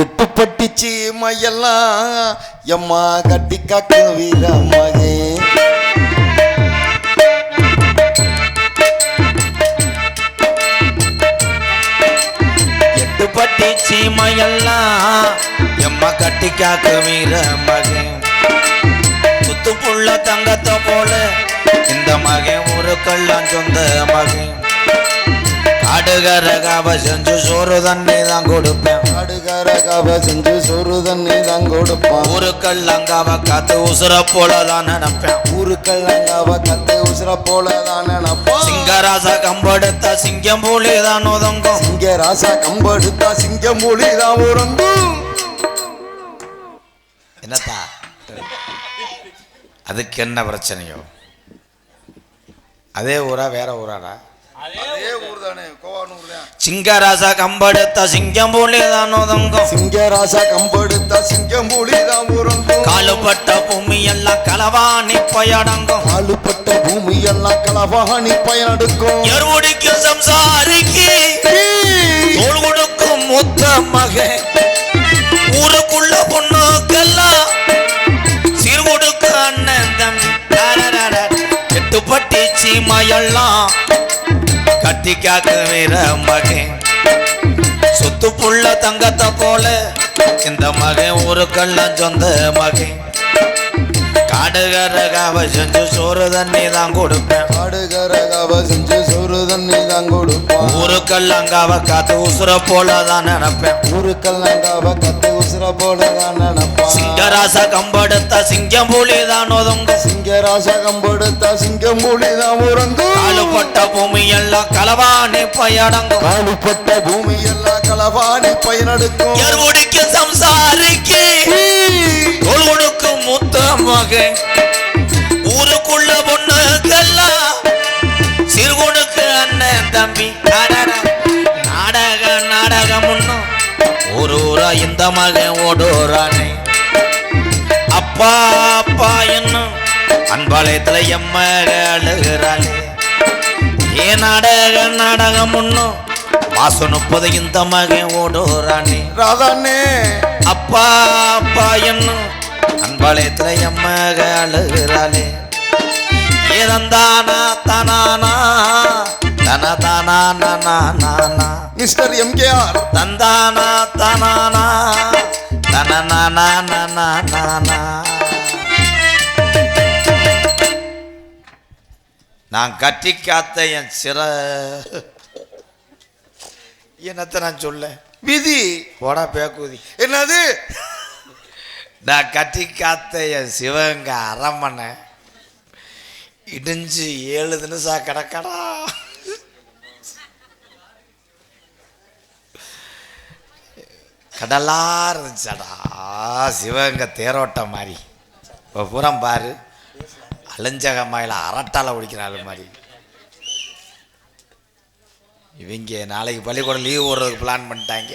எட்டு பட்டிச்சு மையெல்லாம் எம்மா கட்டி காக்கும் வீர எட்டு பட்டி சீமையெல்லாம் எம்மா கட்டி காக்க வீர மகன் குத்து புள்ள தங்கத்தை போல இந்த மகன் ஒரு கள்ளம் சொந்த மகன் காடுகர காவ செஞ்சு சோறு தண்ணி தான் கொடுப்பேன். ஆடுகார காவ செஞ்சு சோறு தண்ணி தான் கொடுப்பான். ஒரு கள்ளங்காவ காத்து உசுர போல தான் நினைப்பேன் ஊருக்கல்லங்காவ கத்து உசுர போல தான் நினப்பான் சிங்கராசா கம்பெடுத்த சிங்கம் தான் கம்பெடுத்தா தான் உறங்கும் என்னத்தா அதுக்கு என்ன பிரச்சனையோ? அதே ஊரா வேற ஊராடா? சிங்கராசா கம்பெடுத்த சிங்கம் போலே தான். ஒதுங்கும் சிங்க ராசா கம்பெடுத்தா சிங்கம் மொழி தான் உறங்கும். காலுப்பட்ட பூமி எல்லாம் களவாணி பயடங்கும். காலுப்பட்ட பூமி எல்லாம் களவாணி பயனெடுக்கும். எருவுடிக்கு சம்சாரிக்கு தோல் கொடுக்கும் முத்த மகன். ஊருக்குள்ள பொண்ணுக்கெல்லாம் சீர் கொடுக்க அண்ணன் தம்பி. எட்டுப்பட்டி சீமையெல்லாம் கட்டி காக்க வீர மகன் சொத்து புள்ள தங்கத்தை போல இந்த மகன் ஒரு கள்ளம் சொந்த மகன். காடுகர காவ செஞ்சு சோறு தண்ணி தான் கொடுப்பேன். காடுகர காவ செஞ்சு சோறு தண்ணி தான் கொடுப்பான். ஊரு கல்லங்காவ காத்து உசுர போல தான் நினைப்பேன். ஊருக்கல்லங்காவ கத்து உசுர போல தான் நினப்பான். சிங்கராச கம்பெடுத்த சிங்கம் புலி தான் ஒதுங்கும். சிங்க ராசா கம்பெடுத்தா சிங்கம் மொழி தான் உறங்கும். காலுப்பட்ட பூமி எல்லாம் களவாணி பயடங்கும் காலுப்பட்ட பூமி எல்லாம் களவாணி பயனெடுக்கும். எருவுடிக்க சம்சாரிக்கு. தோல் கொடுக்கும் முத்த மகன் ஊருக்குள்ள பொண்ணுக்கெல்லாம் சிறு கொடுக்கு அண்ணன் தம்பி. நாடக நாடகம் ஒண்ணும் ஒரு ஊரா இந்த மகன் ஓடுறானே அப்பா அப்பா என்னும் அன்பாலயத்துல எம்மக அழுகிறாளே. ஏன் நாடக நாடகம் ஒண்ணும் மாசம் முப்பது இந்த மகன் ஓடுறானே ராதானே அப்பா அப்பா என்னும் அன்பாலயத்துல எம்மக அழுகிறாளே. ஏதந்தானா தனானா? தன தானா நானா மிஸ்டர் எம்கேஆர். தந்தானா தனானா? தனநானா நானா நான் கட்டி காத்த என் சிற என்னத்தை நான் சொல்ல? விதி. போடா பேக்குதி. என்னது? நான் கட்டி காத்த என் சிவகங்கை அரமனை இடிஞ்சு ஏழு தினசா கிடக்கடா. கடலா இருந்துச்சாடா சிவகங்கை தேரோட்டம் மாதிரி. இப்போ புறம் பாரு அலைஞ்சகமாயில் அரட்டால ஒடிக்கிறாள் மாதிரி. இவங்க நாளைக்கு பள்ளிக்கூடம் லீவ் விடுறதுக்கு பிளான் பண்ணிட்டாங்க.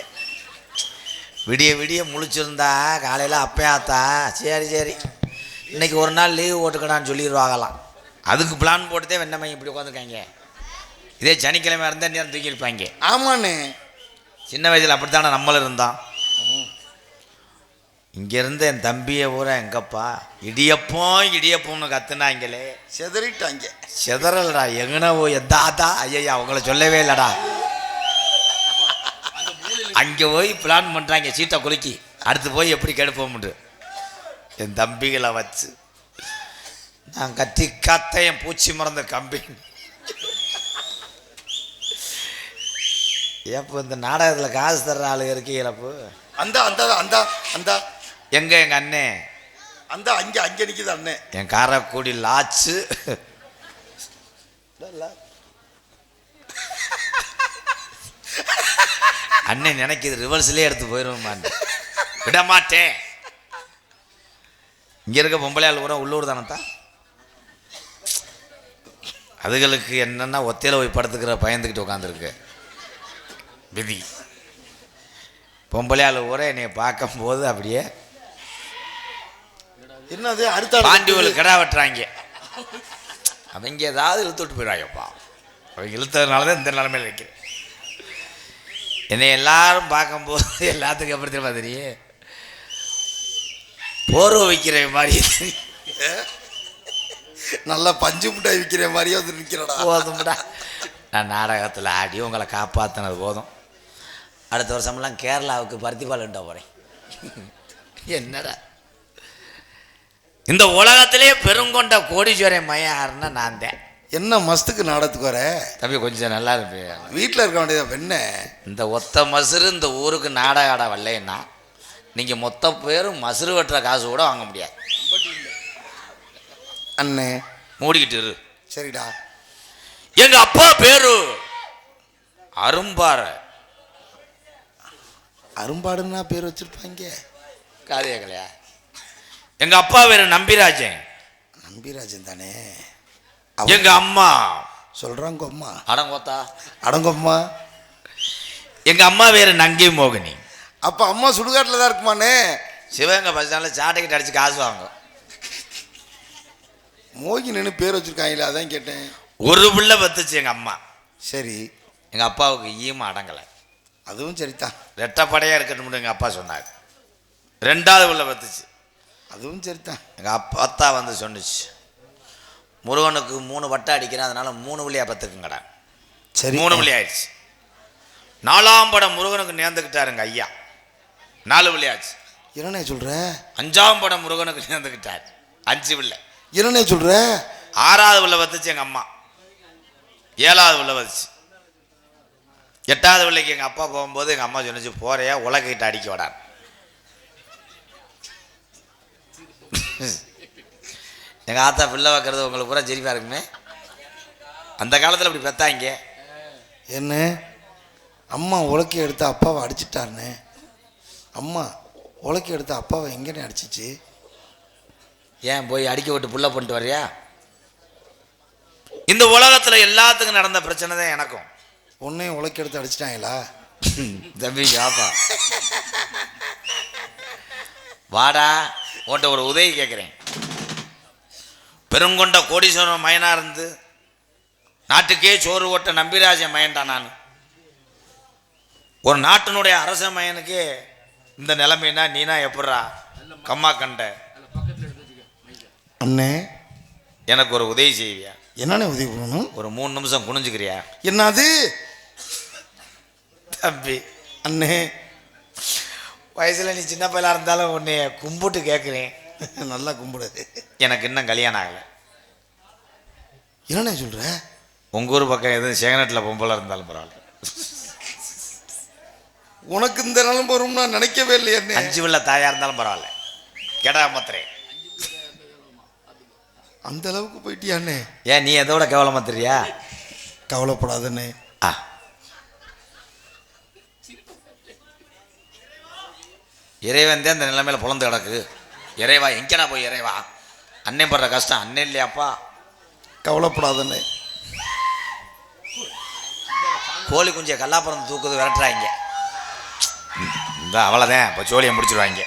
விடிய விடிய முழிச்சிருந்தா காலையில் அப்பயாத்தா சரி சரி. இன்னைக்கு ஒரு நாள் லீவ் போட்டுக்கடான்னு சொல்லிடுவாங்களாம். அதுக்கு பிளான் போட்டுதே வெண்ணமை இப்படி உட்காந்துருக்காங்க. இதே சனிக்கிழமை இருந்தால் நேரம் தூக்கியிருப்பாங்க ஆமாண்ணே. சின்ன வயசில் அப்படித்தானே நம்மளும் இருந்தோம். இங்கேருந்து என் தம்பியை பூரா எங்கப்பா? இடியப்பம் இடியப்பம்னு கத்துனாங்களே. செதறிட்டாங்க. செதறலடா எங்கன போய் தாத்தா ஐயா அவங்கள சொல்லவே இல்லடா. அங்கே போய் பிளான் பண்ணுறாங்க சீட்டை குலுக்கி. அடுத்து போய் எப்படி கெடுப்போம்னு. என் தம்பிகளை வச்சு. நான் கத்தி கத்த என் பூச்சி மறந்த கம்பி. ஏப்போ இந்த நாடகத்தில் காசு தர்ற ஆளு இருக்கீங்களப்போ அந்த அந்த அந்த அந்த. எங்க எங்கள் அண்ணே? அந்த அங்க அங்க நிக்குது அண்ணே. என் காரக்குடி லாச்சு. அண்ணன் நினைக்குது ரிவர்ஸ்லேயே எடுத்து போயிடுவேன் விட மாட்டேன் இங்கே இருக்க பொம்பளையாள் பூரா உள்ளூர் தானத்தா? அதுகளுக்கு என்னன்னா ஒத்தையில போய் படுத்துக்கிற பயந்துக்கிட்டு உட்காந்துருக்கு விதி. பொம்பளையாள் ஊரா என்னைய பார்க்கும்போது அப்படியே என்னது அடுத்த பாண்டியூரில் கிடா வெட்டுறாங்க. அவங்க ஏதாவது இழுத்து விட்டு போயிடுவாங்கப்பா அவங்க இழுத்ததுனால தான் இந்த நிலைமையில் வைக்கிறேன் என்னை எல்லாரும் பார்க்கும்போது எல்லாத்துக்கும் எப்படி தெரியுமா தெரியும். போர்வை வைக்கிற மாதிரி. நல்லா பஞ்சு மிட்டாய் விற்கிற மாதிரியே வந்து நிற்கிறடா. போதும்டா. நான் நாடகத்தில் ஆடி உங்களை காப்பாற்றினது போதும். அடுத்த வருஷமெல்லாம் கேரளாவுக்கு பருத்திப்பாலுண்ட போகிறேன் என்னடா? இந்த உலகத்திலே பெருங்கொண்ட கோடீஸ்வரன் மையம் யாருன்னா நான் தான். என்ன மஸ்துக்கு நாடகத்துக்கு வர? தம்பி கொஞ்சம் நல்லா இருப்பேன் வீட்டில் இருக்க வேண்டியதா பெண்ண இந்த ஒத்த மசுறு இந்த ஊருக்கு நாடக ஆட வரலைன்னா நீங்கள் மொத்த பேரும் மசுறு வெட்டுற காசு கூட வாங்க முடியாது. அண்ணே. மூடிக்கிட்டு இரு. சரிடா. எங்க அப்பா பேரு? அரும்பாறை. அரும்பாடுன்னா பேர் வச்சிருப்பாங்க. காது கேட்கலையா? எங்க அப்பா பேரு நம்பிராஜன். நம்பிராஜன் தானே. எங்க அம்மா? சொல்றாங்க அம்மா. அடங்கோத்தா. அடங்கம்மா எங்க அம்மா பேரு நங்கை மோகினி. அப்ப அம்மா சுடுகாட்டில் தான் இருக்குமாண்ணே? சிவகங்கை பஸ் ஸ்டாண்டில் சாட்டைக்கிட்ட அடிச்சு காசு வாங்க. மோகினு பேர் வச்சிருக்காங்களே அதான் கேட்டேன். ஒரு பிள்ளை பத்துச்சு எங்க அம்மா. சரி. எங்க அப்பாவுக்கு ஈம அடங்கலை. அதுவும் சரிதான். ரெட்டப்படையா இருக்கணும்னு எங்க அப்பா சொன்னார். ரெண்டாவது பிள்ளை பத்துச்சு. அதுவும் சரிதான். எங்க அப்பா அத்தா வந்து சொன்னுச்சு. முருகனுக்கு மூணு வட்டை அடிக்கிறேன் அதனால மூணு வழியா பத்துக்குங்கடா. சரி. மூணு வழி ஆயிடுச்சு. நாலாம் படம் முருகனுக்கு நேர்ந்துக்கிட்டாருங்க ஐயா. நாலு வழி ஆச்சு. என்னண்ணே சொல்ற? அஞ்சாம் படம் முருகனுக்கு நேர்ந்துக்கிட்டார் அஞ்சு பிள்ளை என்னண்ணே சொல்ற? ஆறாவது பிள்ளை வந்துச்சு எங்கள் அம்மா. ஏழாவது பிள்ளை வந்துச்சு எட்டாவது பிள்ளைக்கு எங்கள் அப்பா போகும்போது எங்கள் அம்மா சொன்னிச்சு போறையா உலகிட்ட அடிக்க விடான் எங்கள் ஆத்தா பிள்ளை வைக்கிறது உங்களுக்கு பூரா ஜெரிஃபா இருக்குமே. அந்த காலத்தில் இப்படி பெத்தாங்க. என்ன? அம்மா உலக்கி எடுத்து அப்பாவை அடிச்சிட்டாருண்ணே அம்மா உலக்கி எடுத்து அப்பாவை எங்கேண்ணே அடிச்சிச்சு? ஏன் போய் அடிக்க விட்டு புள்ள பண்ணிட்டு வரியா இந்த உலகத்தில் எல்லாத்துக்கும் நடந்த பிரச்சனை தான் எனக்கும். உன்னையும் உலக்கி எடுத்து அடிச்சிட்டாங்களா? தம்பி வாப்பா. வாடா உன்கிட்ட ஒரு உதவி கேட்குறேன் பெருங்கொண்ட கோடீஸ்வரன் மயனா இருந்து நாட்டுக்கே சோறு ஓட்ட நம்பிராஜன் மயன்டா நான். ஒரு நாட்டினுடைய அரச மயனுக்கே இந்த நிலைமைனா நீனா எப்பட்றா? கம்மா கண்ட. அண்ணே. எனக்கு ஒரு உதவி செய்வியா? என்னண்ணே உதவி பண்ணணும்? ஒரு மூணு நிமிஷம் குனிஞ்சுக்கிறியா? என்னது? தம்பி. அண்ணே. வயசுல நீ சின்ன பையலா இருந்தாலும் உன்னைய கும்பிட்டு கேட்குறேன் நல்லா கும்பிடு. எனக்கு இன்னும் கல்யாணம் ஆகலை. என்னண்ணே சொல்ற? உங்கள் ஊர் பக்கம் எதுவும் சேகனட்டில் பொம்பளை இருந்தாலும் பரவாயில்ல. உனக்கு இந்த நிலம் வரும்னா நினைக்கவே இல்லையே அஞ்சு பிள்ளை தாயாக இருந்தாலும் பரவாயில்ல. கெடா மாத்திரே. அந்த அளவுக்கு போயிட்டியா அண்ணே ஏன் நீ எதோட கேவலமா தெரியா? கவலைப்படாதண்ணே. ஆ. இறைவன் தான் இந்த நிலைமையில புலந்து கிடக்கு. இறைவா எங்கடா போய் இறைவா? அண்ணன் படுற கஷ்டம் அண்ணன் இல்லையாப்பா? கவலைப்படாதண்ணே. கோழி குஞ்சியை கல்லாப்புறம் தூக்குது விரட்டுறாங்க. இந்த அவ்வளோதான் இப்போ சோழியை முடிச்சிருவாங்க.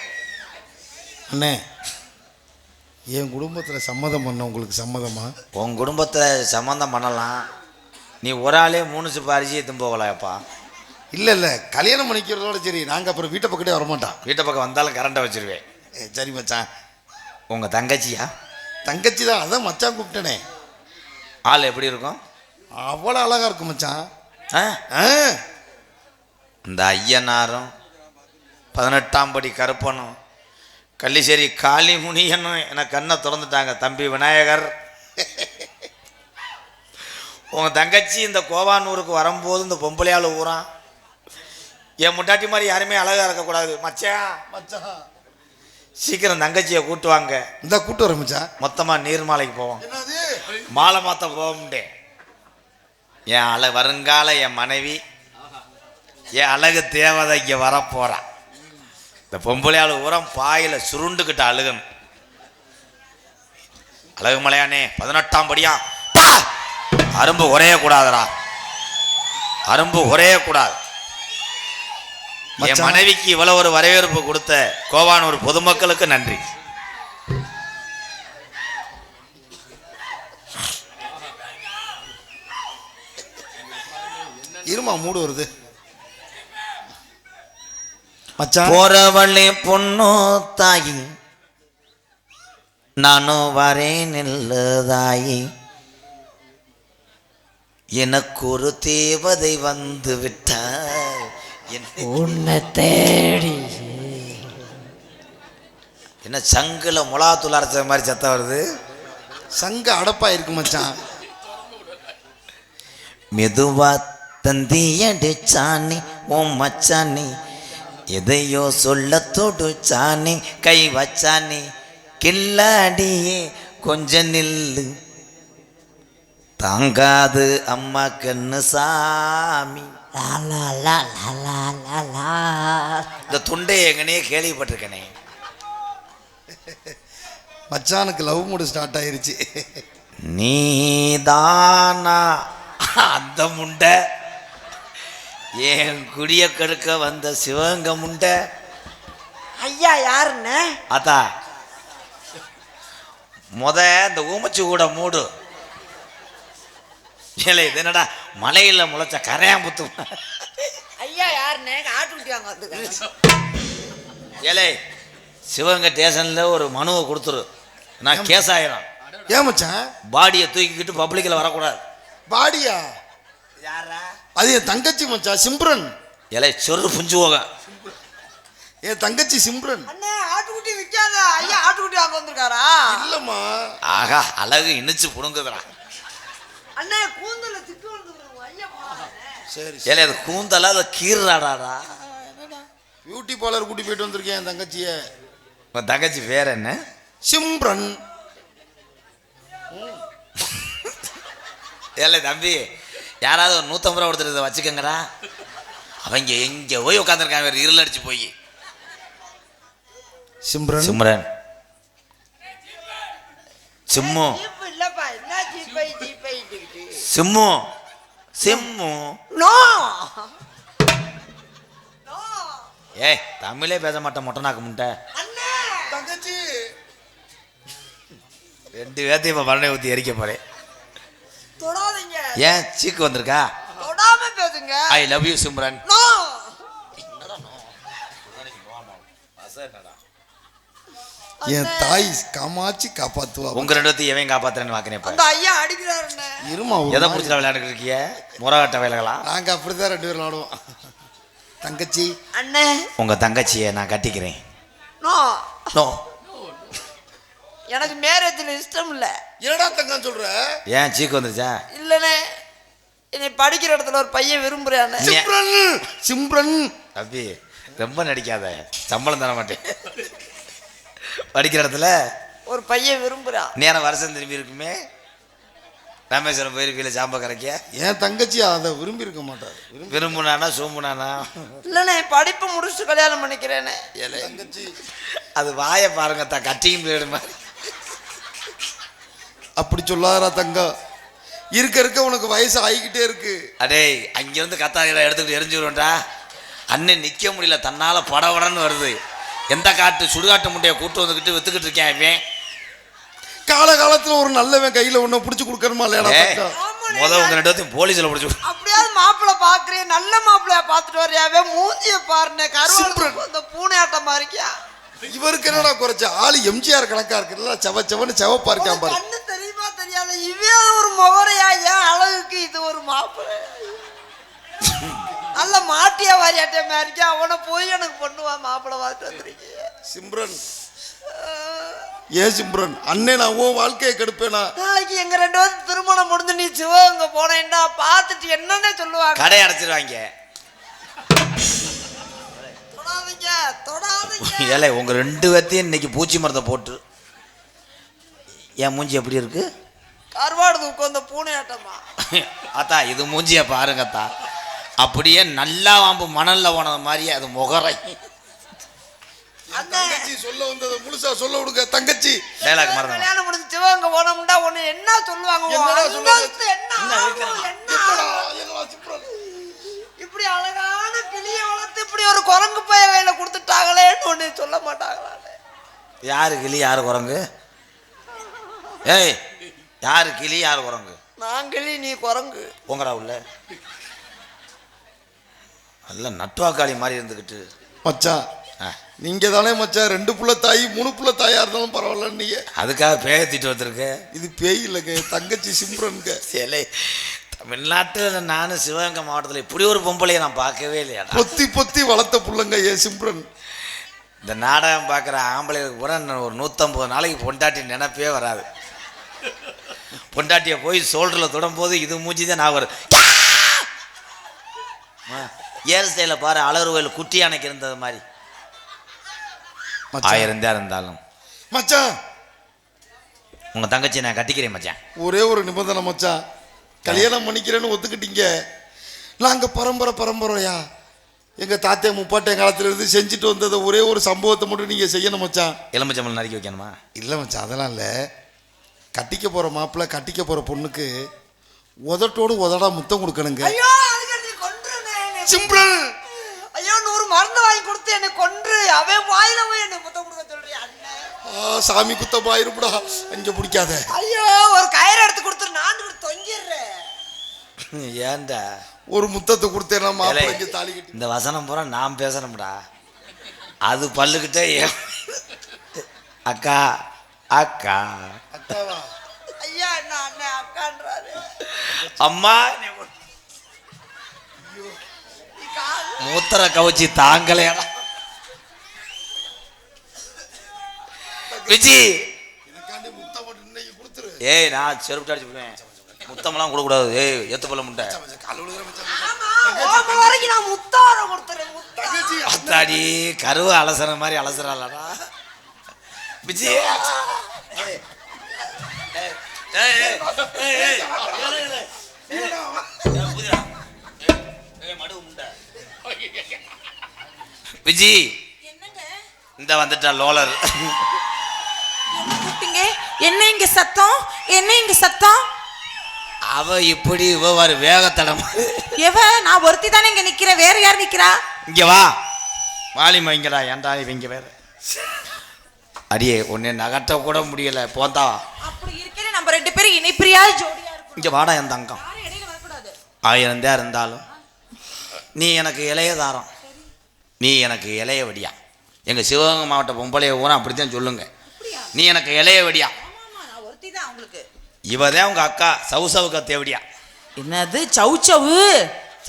அண்ணே என் குடும்பத்தில் சம்மதம் பண்ண உங்களுக்கு சம்மதமா? உன் குடும்பத்தை சம்மந்தம் பண்ணலாம். நீ ஒரு ஆளே மூணு சிப்ப அரிசியை தும்போகலாப்பா இல்லை இல்லை. கல்யாணம் பண்ணிக்கிறதோட சரி. நாங்கள் அப்புறம் வீட்டை பக்கத்தே வரமாட்டோம். வீட்டை பக்கம் வந்தாலும் கரண்ட்டை வச்சிருவேன். சரி மச்சான். உங்கள் தங்கச்சியா? தங்கச்சி தான் அதான் மச்சான் கூப்பிட்டனே. ஆள் எப்படி இருக்கும்? அவ்வளோ அழகா இருக்கும் மச்சான். ஆ? ஆ. இந்த ஐயனாரும் பதினெட்டாம் படி கருப்பனும் கள்ளிசேரி காளி முனியனும் எனக்கு கண்ணை திறந்துட்டாங்க தம்பி விநாயகர். உங்கள் தங்கச்சி இந்த கோவானூருக்கு வரும்போது இந்த பொம்பளையால் ஊறான் என் முட்டாட்டி மாதிரி யாருமே அழகாக இருக்கக்கூடாது. மச்சான். மச்சான். சீக்கிரம் தங்கச்சியை கூட்டுவாங்க. இந்த கூட்டு வர மச்சான். மொத்தமாக நீர்மாலைக்கு போவோம். மாலை மாற்ற போகும்டே என் அழ வருங்கால என் மனைவி என் அழகு தேவதை இங்கே வரப்போறான் இந்த பொம்பளையாள் உரம் பாயில் சுருண்டுக்கிட்டு அழுகணும். அழகு மலையானே பதினெட்டாம் படியா! அரும்பு உரைய கூடாதுடா அரும்பு உரைய கூடாது என். மனைவிக்கு இவ்வளவு ஒரு வரவேற்பு கொடுத்த கோவானூர் பொதுமக்களுக்கு நன்றி. இருமா மூடு வருது. போறவளே பொண்ணு தாயி. நானும் வரேன் தாயி எனக்கு ஒரு தேவதை வந்து விட்டார். உன்னை தேடி. என்ன சங்குல முலாத்தூள் அரைச்ச மாதிரி சத்தம் வருது? சங்க அடப்பா இருக்கு மச்சான். மெதுவா தந்தி அடிச்சானி உன் மச்சானி. எதையோ சொல்ல தொடுச்சானி கை வச்சானி. கில்லாடியே கொஞ்ச நில்லு. தாங்காது அம்மா கண்ணு சாமி. இந்த துண்டை எங்கனே கேள்விப்பட்டிருக்கனே. மச்சானுக்கு லவ் மூடு ஸ்டார்ட் ஆயிருச்சு. நீதானா அந்த முண்டை. என் குடிய கெடுக்க வந்த சிவங்க முண்டை? ஐயா யாருண்ணே அதா. முத இந்த ஊமச்சி கூட மூடு. ஏலே இது என்னடா மலையில முளைச்ச கரையாம்புத்து ஐயா யாருண்ணே ஆட்டுக்குட்டி வாங்க வந்துருக்காங்க. ஏலே சிவகங்கை ஸ்டேஷன்ல ஒரு மனுவை கொடுத்துரு. நான் கேஸ் ஆயிரும் ஏன் மச்சான்? பாடியை தூக்கிக்கிட்டு பப்ளிக்கில் வரக்கூடாது. பாடியா? யாரா? அது என் தங்கச்சி மச்சான் சிம்ரன். ஏலே சொரு புஞ்சு போக. என் தங்கச்சி சிம்ரன். அண்ணே ஆட்டுக்குட்டி விற்காத. ஐயா ஆட்டுக்குட்டி வாங்க வந்திருக்காரா? இல்லம்மா. ஆகா அழகு இனிச்சு புடுங்குதுடா. அண்ணே கூந்தல திட்டு வந்துருக்காங்க ஐயா. சரி ஏலே அது கூந்தலா அதை கீறாடாடா பியூட்டி பார்லர் கூட்டி போயிட்டு வந்திருக்கேன் என் தங்கச்சிய. உன் தங்கச்சி பேர் என்ன? சிம்ரன். ஏலே தம்பி யாராவது ஒரு நூற்றம்பது ரூபா கொடுத்துட்டு இதை வச்சுக்கோங்கடா. அவங்க எங்கே போய் உட்காந்துருக்காங்க வேறு இருள் அடிச்சு போய். சிம்ரன். சிம்ரன். சிம்மு. சிம்மு. சிம்மு. நோ. ஏய் தமிழே பேச மாட்டேன் மொட்டை. நாக்கு முட்டை தங்கச்சி. ரெண்டு பேர்த்தையும் இப்போ மரணை ஊற்றி எரிக்க போகிறேன் தொடாதீங்க. ஏன் சீக்கு வந்திருக்கா? தொடாம பேசுங்க. I love you Simran. No. என் தாய் காமாச்சி காப்பாத்துவா. உங்க ரெண்டு பேர்த்தையும் எவன் காப்பாத்துறேன்னு வாக்கினேன் அந்த ஐயா அடிக்கிறாருண்ணே இருமா எதை நாள். பிடிச்சிட விளையாண்டுட்டு இருக்கிய? முறகட்ட வேலைகளா? நாங்க அப்படிதான் ரெண்டு பேரும் விளாடுவோம் தங்கச்சி. அண்ணே. உங்க தங்கச்சியை நான் கட்டிக்கிறேன். நோ. நோ. எனக்கு மேரேஜில் இஷ்டம் இல்லை. என்னடா தங்கம் சொல்ற? ஏன் சீக்கு வந்துருச்சா? இல்லைண்ணே. என்னை படிக்கிற இடத்துல ஒரு பையன் விரும்புறானே. நீ- சிம்ரன் சிம்ரன். தம்பி ரொம்ப நடிக்காத. சம்பளம் தர மாட்டேன் படிக்கிற இடத்துல ஒரு பையன் விரும்புறான் நேரம் வருஷம் திரும்பி இருக்குமே. ராமேஸ்வரம் போயிருக்கீங்கள சாம்ப கரைக்க என் தங்கச்சி அதை விரும்பி இருக்க மாட்டாரு. விரும்பி விரும்புனானா சோம்புனானா? இல்லைண்ணே படிப்பு முடிச்சுட்டு கல்யாணம் பண்ணிக்கிறேனே. தங்கச்சி. அது வாயை பாருங்க தான் பிளேடு மாதிரி. அப்படி சொல்லாதடா தங்கம் இருக்க இருக்க உனக்கு வயசு ஆகிக்கிட்டே இருக்கு. அடேய் அங்கிருந்து கத்தாரியில் எடுத்துக்கிட்டு எரிஞ்சுடும்டா அண்ணன் நிற்க முடியல தன்னால் படபடன்னு வருது. எந்த காட்டு சுடுகாட்டு முட்டையை கூட்டு வந்துக்கிட்டு வித்துக்கிட்டு இருக்கேன் இவன்? காலகாலத்துல ஒரு நல்லவன் கையில ஒண்ணு புடிச்சு கொடுக்கணுமா தங்கம் முத உங்க ரெண்டு போலீஸில் பிடிச்சி அப்படியாவது மாப்பிள்ளை பாக்குறேன் நல்ல மாப்பிள்ளைய பார்த்துட்டு வரையாவே மூஞ்சிய பாருண்ணே. சூப்பர். கருவாடு அந்த பூனையாட்டமா இருக்கியா இவருக்கு என்னடா குறைச்ச? ஆளு எம்ஜிஆர் கணக்கா இருக்குல்ல? செவ செவன்னு செவப்பா இருக்கான் பாரு. கண்ணு தெரியுமா தெரியாத. இவே ஒரு முகரையா ஏன் அழகுக்கு இது ஒரு மாப்பிள்ளை? நல்ல மாட்டியா வாரியாட்டியமா இருக்கியா அவனை போய் எனக்கு பொண்ணுவா மாப்பிள்ளை பார்த்துட்டு வந்திருக்கீங்க சிம்ரன். ஏன் சிம்ரன் அண்ணே நான் உன் வாழ்க்கையை கெடுப்பேனா? நாளைக்கு எங்க ரெண்டு பேரும் திருமணம் முடிஞ்சு நீ சிவகங்கை போனேன்னா பார்த்துட்டு என்னன்னே சொல்லுவாங்க? கடை அடைச்சிருவாங்க. தொடாதீங்க தொடாதீங்க. ஏலே உங்க ரெண்டு பேர்த்தையும் இன்னைக்கு பூச்சி மரத்தை போட்டு. என் மூஞ்சி எப்படி இருக்கு? கருவாடு தூக்கம் அந்த பூனையாட்டமா? அத்தா இது மூஞ்சியை பாருங்கத்தா. அப்படியே நல்லா வாம்பு மணல்ல போனது மாதிரி அது முகரை. தங்கச்சி சொல்ல வந்ததை முழுசா சொல்ல விடுங்க தங்கச்சி. டைலாக் மறந்து கல்யாணம் முடிஞ்சு சிவகங்கை போனோம்னா உன்னை என்ன சொல்லுவாங்க என்னடா சொல்லுவாங்க? இப்படி அழகான கிளியை வளர்த்து இப்படி ஒரு குரங்கு பைய கையில கொடுத்துட்டாங்களேன்னு ஒண்ணு சொல்ல மாட்டாங்களா யாரு கிளி யாரு குரங்கு? ஏய் யாரு கிளி யாரு குரங்கு? நான் கிளி நீ குரங்கு. உங்கடா உள்ள. நல்ல நட்டுவாக்காளி மாதிரி இருந்துக்கிட்டு மச்சான் நீங்க தானே மச்சான் ரெண்டு புள்ள தாய் மூணு புள்ள தாயா இருந்தாலும் பரவாயில்ல நீங்க. அதுக்காக பேத்திட்டு வந்திருக்க. இது பேய் இல்லைங்க தங்கச்சி சிம்ரனுங்க. சிலை தமிழ்நாட்டில் நானும் சிவகங்கை மாவட்டத்தில் இப்படி ஒரு பொம்பளையை நான் பார்க்கவே இல்லையாடா. பொத்தி பொத்தி வளர்த்த புள்ளங்க என் சிம்ரன். இந்த நாடகம் பார்க்குற ஆம்பளைகளுக்கு பூரா ஒரு நூற்றம்பது நாளைக்கு பொண்டாட்டி நினைப்பே வராது. பொண்டாட்டியை போய் சோல்டரில் தொடும்போது இது மூஞ்சி தான் நான் வரும். ஏர் ஸ்டைலில் பாரு அலறு கோயில் குட்டி அணைக்கு இருந்தது மாதிரி. மச்சான். ஆயிரம் தான் இருந்தாலும். மச்சான். உங்கள் தங்கச்சி நான் கட்டிக்கிறேன் மச்சான். ஒரே ஒரு நிபந்தனை மச்சான். கல்யாணம் பண்ணிக்கிறேன்னு ஒத்துக்கிட்டீங்க. நாங்க பரம்பரை பரம்பரையா? எங்க தாத்தா முப்பாட்டை காலத்துல இருந்து செஞ்சுட்டு வந்ததை ஒரே ஒரு சம்பவத்தை மட்டும் நீங்க செய்யணும் மச்சான். எலும்பச்சம்பளம் நறுக்கி வைக்கணுமா? இல்லை மச்சான் அதெல்லாம் இல்லை. கட்டிக்க போற மாப்பிள்ளை கட்டிக்க போற பொண்ணுக்கு உதட்டோடு உதடா முத்தம் கொடுக்கணுங்க. ஐயோ சிம்பிள். ஐயோ நூறு மருந்து வாங்கி கொடுத்து என்னை கொன்று அவன் வாயில போய் என்னை முத்தம் கொடுக்க சொல்றியா சாமி குத்தம் ஆயிருப்புடா அங்க பிடிக்காத. ஐயோ ஒரு கயிறு எடுத்து கொடுத்துரு நான் தொங்கிடுறேன். ஏன்டா? ஒரு முத்தத்தை கொடுத்தேன்னா ஏலே, மாப்பிள்ளைக்கு தாலி கட்டி இந்த வசனம் பூரா நான் பேசணும்டா. அது பல்லுக்கிட்டே ஏ- அக்கா அக்கா. அக்காவா? ஐயா என்ன அண்ணன் அக்கான்றாரு. அம்மா மூத்தர கவுச்சி தாங்களே விஜி ஏய் நான் செருப்பு அடிச்சுடுவேன் முத்தமெல்லாம் கொடுக்க கூடாது ஏய் ஏத்து முட்டை அத்தாடி கருவ அலசற மாதிரி அலசறாளடா விஜி ஏய் ஏய் ஏய் விஜி. இந்த வந்துட்டா லோலர். என்ன இங்க சத்தம்? என்ன இங்க சத்தம்? அவ இப்படி இவ்வாறு வேகத்தடம். எவ? நான் ஒருத்தி தானே இங்க நிக்கிறேன். வேற யார் நிக்கிறா? இங்க வா. வாலிமா இங்கடா ஏன்டா இவங்க வேற? அடியே உன்னை நகட்ட கூட முடியல. போந்தா அப்படி இருக்கிற நம்ம ரெண்டு பேரும் இணைப்பிரியா ஜோடியா இருக்கும். இங்க வாடா என் தங்கம். ஆயிரம் தான் இருந்தாலும். நீ எனக்கு இளைய தாரம். நீ எனக்கு இளைய வடியா. எங்கள் சிவகங்கை மாவட்ட பொம்பளைய ஊரம் அப்படித்தான் சொல்லுங்க. நீ எனக்கு இளைய வடியா. ஆமா நான் ஒருத்தி தான் உங்களுக்கு இவ தான் உங்க அக்கா சவு சவுக்க தேவடியா என்னது சவு சவு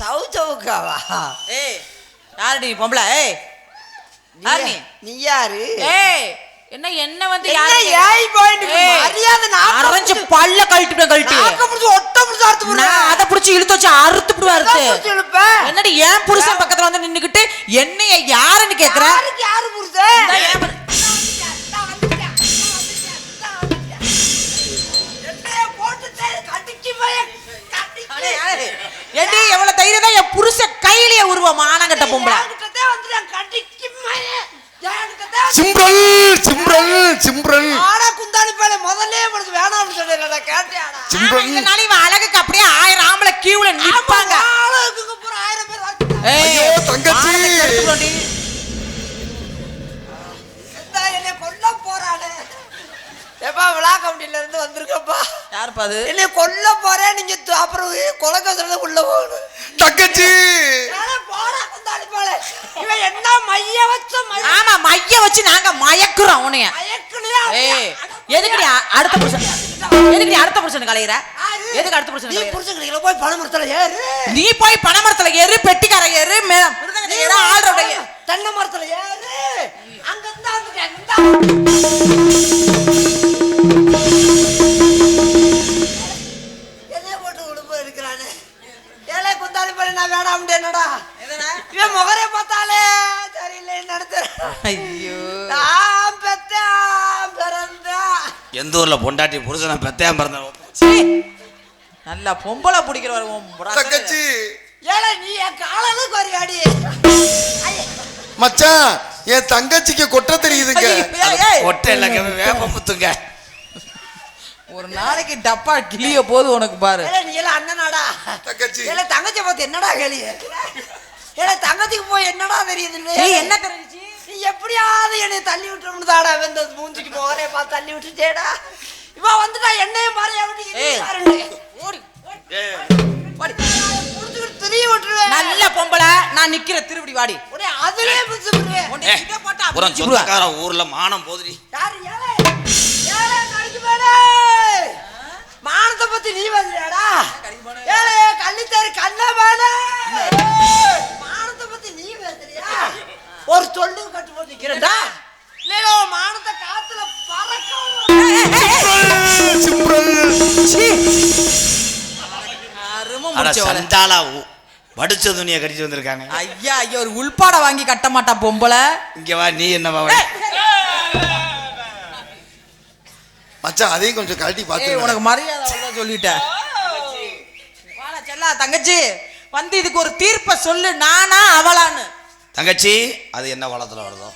சவு சவுக்காவா ஏய் யாருடி நீ பொம்பளை? ஏய் யாரு நீ நீ யாரு? ஏய் என்ன என்ன வந்து என்ன யாரு? ஏய் பாயிண்ட் ஏய், மரியாதை நாக்க அரைஞ்சு புடிச்சு- பல்ல கழட்டிட்டு கழட்டி. நாக்க புடிச்சு ஒட்ட புடிச்சு அறுத்து போடுறேன். நான் அதை புடிச்சு இழுத்து வச்சு அறுத்து விடுவா அறுத்து. என்னடி ஏன் புருஷன் பக்கத்துல வந்து நின்னுகிட்டு என்னைய யாருன்னு கேக்குற? யாரு புருஷன் எடி எவ்வளவு தைரியம் தான் என் புருஷ கையிலேயே உருவம் ஆனங்கட்ட பொம்பளை. சிம்ரல் சிம்ரல் சிம்ரல். ஆடா குந்தாணி பேல முதல்ல உனக்கு வேணாம்னு சொல்லிடுறா கேட்டியாடா சிம்ரல். இதனால இவன் அழகுக்கு அப்படியே ஆயிரம் ஆம்பளை கியூல நிப்பாங்க. ஆளுக்கு ஆயிரம் பேர் ஐயோ என்னை கொல்ல போறானே. ஏப்பா விழா கமிட்டில இருந்து வந்திருக்கப்பா. யாருப்பா அது? என்னை கொல்ல போறேன் நீங்க அப்புறம் கொலக்கத்துல உள்ள போகணும். பையலே. இவன் என்ன மைய வச்ச மைய ஆமா மைய வச்சு நாங்க மயக்குறோம் உன்னைய மயக்குனியா? ஏய் எதுக்குடி அடுத்த புருஷன் எதுக்குடி அடுத்த புருஷன் கலையிற. எதுக்கு அடுத்த புருஷன் நீ புருஷன் கிடைக்கல போய் பணம் மரத்துல ஏறு. நீ போய் பனைமரத்துல ஏறு பெட்டிக்கார ஏறு மே- ஏறு ஏறு தென்னை மரத்துல ஏறு அங்க இருந்தா. என்னைய போட்டு உடுப்பு இருக்கிறானே ஏழை குந்தாணி பையன் நான் வேணாம்ட்டு என்னடா? இவன் முகரே பார்த்தாலே சரியில்லை நடத்து ஐயோ. நான் பிறந்தேன். எந்த ஊர்ல பொண்டாட்டி புருஷனை பெத்தையா பிறந்த சீ. நல்லா பொம்பளை பிடிக்கிறவர் ஏழை நீ என் காலனுக்கு வரியாடி மச்சான் என் தங்கச்சிக்கு கொட்ட தெரியுதுங்க. ஒட்டை இல்லைங்க வேப்ப முத்துங்க ஒரு நாளைக்கு டப்பா கிளிய போது உனக்கு பாரு. நீ எல்லாம் அண்ணனாடா. தங்கச்சி. ஏழை தங்கச்சி பார்த்து என்னடா கேளி ஏழை தங்கச்சிக்கு போய் என்னடா தெரியுது என்ன தெரிஞ்சு நீ எப்படியாவது என்னை தள்ளி விட்டுறோம்னு தாடா இந்த மூஞ்சிக்கு போகிறே பார்த்து தள்ளி விட்டுட்டேடா. இவன் வந்துட்டா என்னையும் பாரு எப்படி. பாருங்க ஓடி. விட்டுருவேன். நல்ல பொம்பளை. நான் நிக்கிற திருப்படி வாடி. உடனே அதுலயே பிடிச்சு விடுவேன் போட்டா புறம். சொந்தக்கார ஊர்ல மானம் போதுடி. யாரு ஏழை ஏழை கடிக்கு மேலே மானத்தை பத்தி நீ வந்துடாடா ஏழை கள்ளித்தாரு கண்ணா மேலே மானத்தை பத்தி நீ பேசுறியா? ஒரு சொல்லு கட்டு போட்டு நிக்கிறேன்டா. இல்லையோ மானத்தை காத்துல பறக்க அருமை அட முடிச்சவள. சண்டாலா ஊ- வடிச்ச துணியை கடிச்சு வந்திருக்காங்க. ஐயா ஐயா ஒரு உள்பாட வாங்கி கட்ட மாட்டா பொம்பளை. இங்க வா நீ என்னவா மச்சான் அதையும் கொஞ்சம் கழட்டி பார்த்து உனக்கு மரியாதை சொல்லிட்டேன். வாடா செல்லா தங்கச்சி வந்து இதுக்கு ஒரு தீர்ப்பை சொல்லு நானா அவளான்னு. தங்கச்சி அது என்ன வளத்துல வருதோ?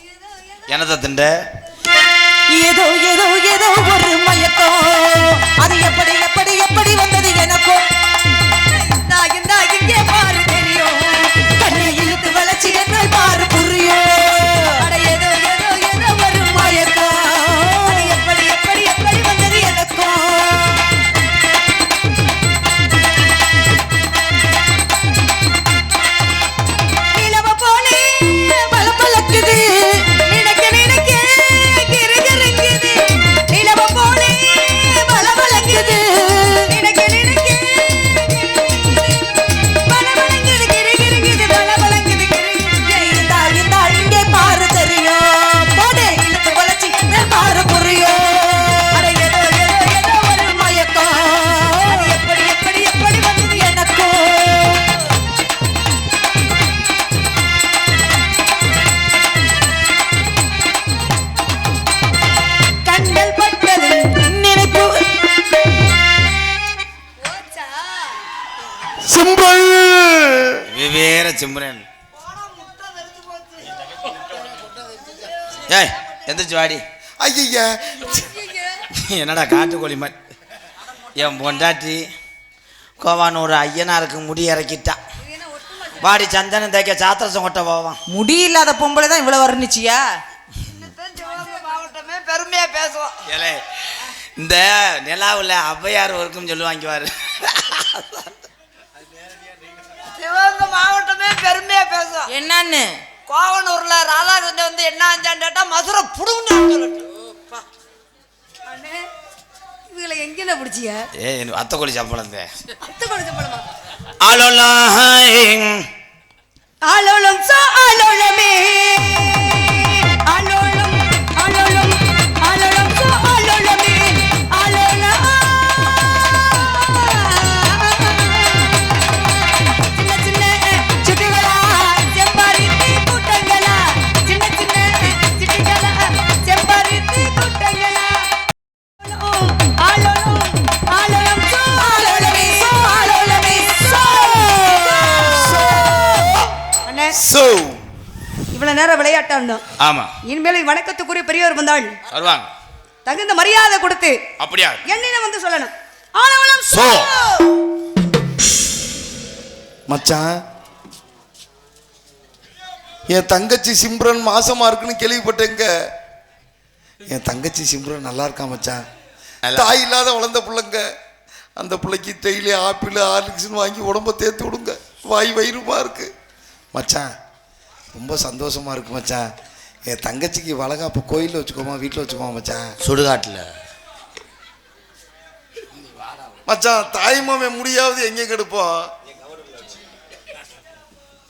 என்னத்தை திண்ட? ஏதோ ஏதோ ஏதோ ஒரு மயக்கம். அது எப்படி எப்படி எப்படி வந்தது எனக்கும்? சிம்ரன். ஏய் எந்திரிச்சு வாடி. ஐயா என்னடா காட்டுக்கோழி மாதிரி என் பொண்டாட்டி கோவானூர் ஐயனாருக்கு முடி இறக்கிட்டான் வாடி சந்தனம் தேய்க்க சாத்திரசம் கொட்ட போவான். முடி இல்லாத பொம்பளை தான் இவ்வளவு வர்ணிச்சியா? சிவகங்கை மாவட்டமே பெருமையா பேசுவோம் ஏலே இந்த நிலாவில் ஔவையார் ஒர்க்கும் சொல்லுவாங்க பாரு. மாவட்டமே பெருமையா பேசுவோம் என்னன்னு? கோவனூர்ல ராதாகிருஷ்ணன் வந்து என்ன ஆஞ்சான்னு கேட்டா மதுரை புடுங்க இவங்களை எங்கன பிடிச்சிய ஏ அத்தை கோழி சம்பளம் அத்தை கொடுத்த பழமா அலோலாம் ஆலோலம் சோ ஆலோலமே ஆலோலம் அண்ணே சோ இவ்வளவு நேரம் விளையாட்டாண்டோம் ஆமாம் இனிமேல் வணக்கத்துக்குரிய பெரியவர் வந்தாள் வருவாங்க. தகுந்த மரியாதை கொடுத்து அப்படியா? என்னிடம் வந்து சொல்லணும். ஆலவலம் சோ. மச்சான் என் தங்கச்சி சிம்ரன் மாசமா இருக்குன்னு கேள்விப்பட்டேங்க. என் தங்கச்சி சிம்ரன் நல்லா இருக்கா மச்சான். தாய் இல்லாத வளர்ந்த பிள்ளைங்க. அந்த பிள்ளைக்கு டெய்லி ஆப்பிள் ஹார்லிக்ஸ்னு வாங்கி உடம்ப தேர்த்து விடுங்க. வாய் வயிறுமா இருக்கு. மச்சான் ரொம்ப சந்தோஷமா இருக்கு மச்சான். என் தங்கச்சிக்கு வளகாப்பு கோயிலில் வச்சுக்கோமா வீட்டில் வச்சுக்கோமா மச்சான். சுடுகாட்டில். மச்சான் தாய் மாமன் முடியாவது எங்கே கெடுப்போம்